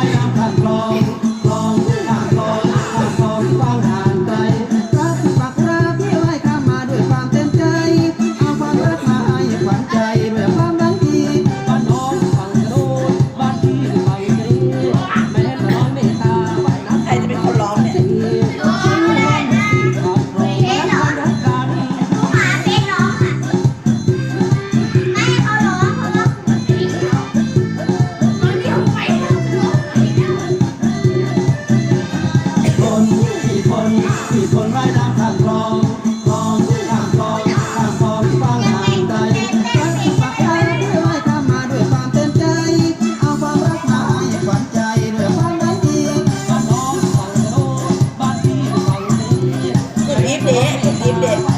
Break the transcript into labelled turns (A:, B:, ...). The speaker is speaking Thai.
A: ายน้ำขันคลอง ที่ทนร้ทางทางคองคองที่างคองทางคองฟังห่างไกลรักกกาด้วมาด้วยความเต็มใจ เอาความรักมาให้ขวัญใจด้วยความรัดีบ้องฝั่งโน้บ้านพี่ฝั่งนี้ดีดีดี